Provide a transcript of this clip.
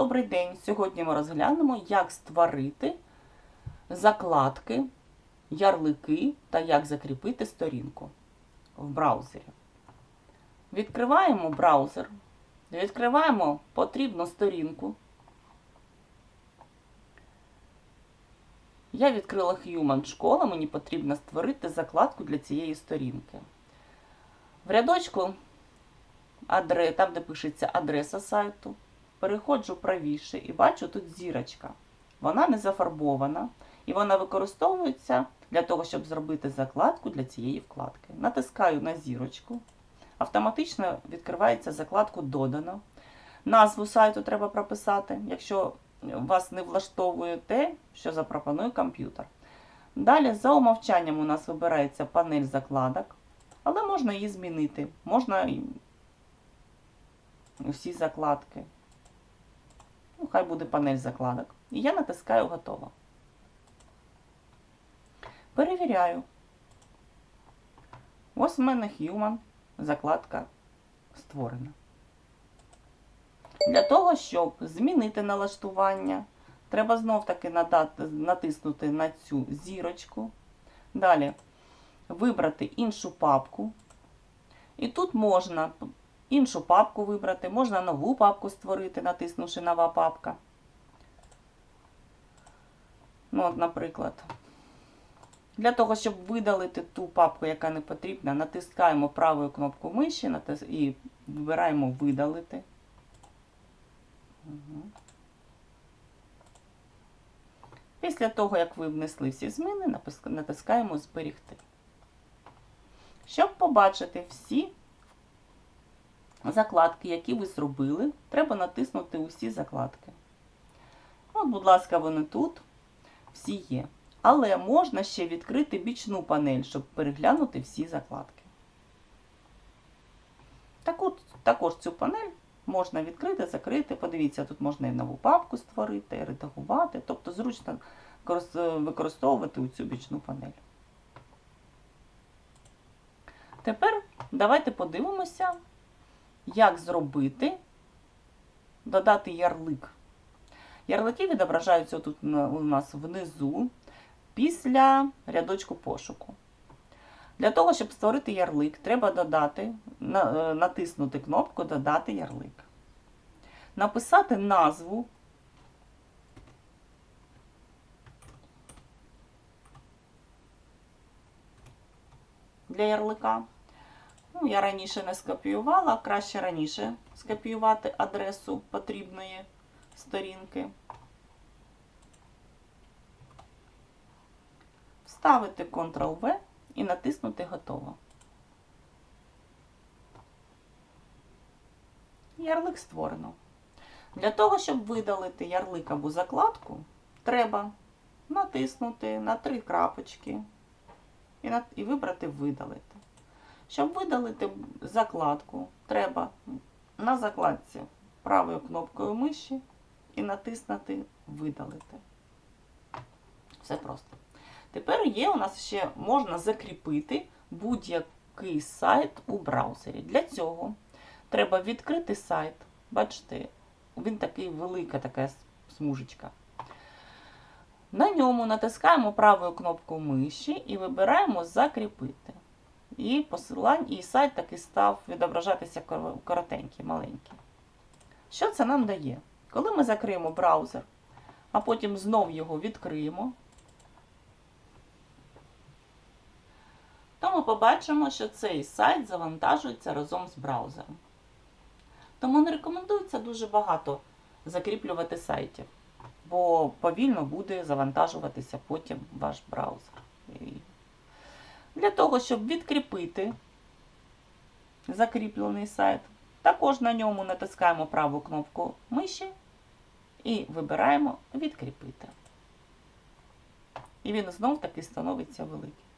добрий день! Сьогодні ми розглянемо, як створити закладки, ярлики та як закріпити сторінку в браузері. Відкриваємо браузер, відкриваємо потрібну сторінку. Я відкрила Human школа, мені потрібно створити закладку для цієї сторінки. В рядочку там, де пишеться адреса сайту, переходжу правіше і бачу тут зірочка. Вона не зафарбована і вона використовується для того, щоб зробити закладку для цієї вкладки. Натискаю на зірочку, автоматично відкривається закладку Додано. Назву сайту треба прописати, якщо вас не влаштовує те, що запропонує комп'ютер. Далі, за умовчанням, у нас вибирається панель закладок, але можна її змінити. Можна усі закладки. Ну, хай буде панель закладок. І я натискаю готово. Перевіряю. Ось в мене Human закладка створена. Для того, щоб змінити налаштування, треба знов-таки натиснути на цю зірочку. Далі вибрати іншу папку. І тут можна іншу папку вибрати, можна нову папку створити, натиснувши нова папка. Ну, от, наприклад. Для того, щоб видалити ту папку, яка не потрібна, натискаємо правою кнопку миші і вибираємо видалити. Після того, як ви внесли всі зміни, натискаємо Зберігти. Щоб побачити всі закладки, які ви зробили, треба натиснути усі закладки. От, будь ласка, вони тут всі є. Але можна ще відкрити бічну панель, щоб переглянути всі закладки. Так от, також цю панель можна відкрити, закрити. Подивіться, тут можна і нову папку створити, редагувати, тобто зручно використовувати цю бічну панель. Тепер давайте подивимося, як зробити, додати ярлик. Ярлики відображаються тут у нас внизу після рядочку пошуку. Для того, щоб створити ярлик, треба додати, натиснути кнопку Додати ярлик. Написати назву. Для ярлика. Ну, я раніше не скопіювала, краще раніше скопіювати адресу потрібної сторінки. Вставити Ctrl-V і натиснути Готово. Ярлик створено. Для того, щоб видалити ярлик або закладку, треба натиснути на три крапочки і, вибрати Видалити. Щоб видалити закладку, треба на закладці правою кнопкою миші і натиснути Видалити. Все просто. Тепер є у нас ще можна закріпити будь-який сайт у браузері. Для цього треба відкрити сайт. Бачите, він такий велика така смужечка. На ньому натискаємо правою кнопкою миші і вибираємо Закріпити. І посилання, і сайт таки став відображатися коротенький, маленький. Що це нам дає? Коли ми закриємо браузер, а потім знов його відкриємо, то ми побачимо, що цей сайт завантажується разом з браузером. Тому не рекомендується дуже багато закріплювати сайтів, бо повільно буде завантажуватися потім ваш браузер. Для того, щоб відкріпити закріплений сайт, також на ньому натискаємо праву кнопку миші і вибираємо Відкріпити. І він знов таки становиться великий.